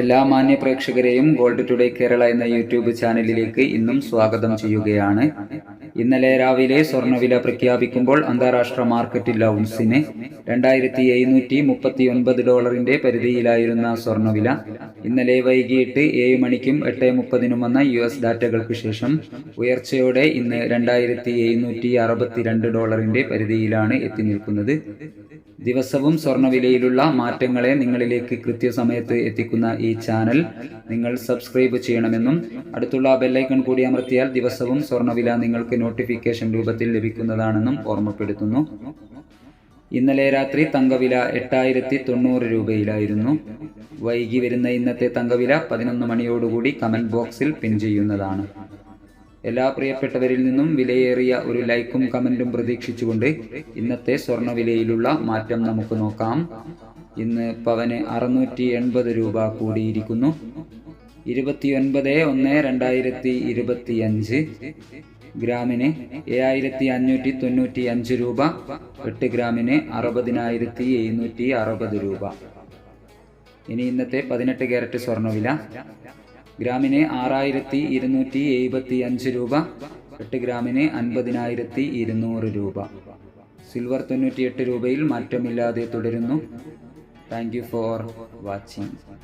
എല്ലാ മാന്യ പ്രേക്ഷകരെയും gold today Kerala എന്ന യൂട്യൂബ് ചാനലിലേക്ക് ഇന്നും സ്വാഗതം ചെയ്യുകയാണ്. ഇന്നലെ രാവിലെ സ്വർണവില പ്രഖ്യാപിക്കുമ്പോൾ അന്താരാഷ്ട്ര മാർക്കറ്റിൽ ഔൺസിന് രണ്ടായിരത്തി എഴുന്നൂറ്റി മുപ്പത്തി ഒൻപത് ഡോളറിന്റെ പരിധിയിലായിരുന്ന സ്വർണവില ഇന്നലെ വൈകിട്ട് ഏഴ് മണിക്കും എട്ട് മുപ്പതിനും വന്ന യു എസ് ഡാറ്റകൾക്ക് ശേഷം ഉയർച്ചയോടെ ഇന്ന് രണ്ടായിരത്തി എഴുന്നൂറ്റി അറുപത്തിരണ്ട് ഡോളറിന്റെ പരിധിയിലാണ് എത്തി നിൽക്കുന്നത്. ദിവസവും സ്വർണവിലയിലുള്ള മാറ്റങ്ങളെ നിങ്ങളിലേക്ക് കൃത്യസമയത്ത് എത്തിക്കുന്ന ഈ ചാനൽ നിങ്ങൾ സബ്സ്ക്രൈബ് ചെയ്യണമെന്നും അടുത്തുള്ള ബെല്ലൈക്കൺ കൂടി അമർത്തിയാൽ ദിവസവും സ്വർണവില നിങ്ങൾക്ക് നോട്ടിഫിക്കേഷൻ രൂപത്തിൽ ലഭിക്കുന്നതാണെന്നും ഓർമ്മപ്പെടുത്തുന്നു. ഇന്നലെ രാത്രി തങ്കവില എട്ടായിരത്തി തൊണ്ണൂറ് രൂപയിലായിരുന്നു. വൈകി വരുന്ന ഇന്നത്തെ തങ്കവില പതിനൊന്ന് മണിയോടുകൂടി കമന്റ് ബോക്സിൽ പിൻ ചെയ്യുന്നതാണ്. എല്ലാ പ്രിയപ്പെട്ടവരിൽ നിന്നും വിലയേറിയ ഒരു ലൈക്കും കമന്റും പ്രതീക്ഷിച്ചുകൊണ്ട് ഇന്നത്തെ സ്വർണവിലയിലുള്ള മാറ്റം നമുക്ക് നോക്കാം. ഇന്ന് പവന് അറുന്നൂറ്റി എൺപത് രൂപ കൂടിയിരിക്കുന്നു. ഇരുപത്തിയൊൻപത് ഒന്ന് രണ്ടായിരത്തി ഇരുപത്തി അഞ്ച് ഗ്രാമിന് ഏഴായിരത്തി അഞ്ഞൂറ്റി തൊണ്ണൂറ്റി അഞ്ച് രൂപ എട്ട് ഗ്രാമിന് അറുപതിനായിരത്തി എഴുന്നൂറ്റി അറുപത് രൂപ. ഇനി ഇന്നത്തെ പതിനെട്ട് ക്യാരറ്റ് സ്വർണവില ഗ്രാമിന് ആറായിരത്തി ഇരുന്നൂറ്റി എഴുപത്തി അഞ്ച് രൂപ എട്ട് ഗ്രാമിന് അൻപതിനായിരത്തി ഇരുന്നൂറ് രൂപ. സിൽവർ തൊണ്ണൂറ്റിയെട്ട് രൂപയിൽ മാറ്റമില്ലാതെ തുടരുന്നു. Thank you for watching.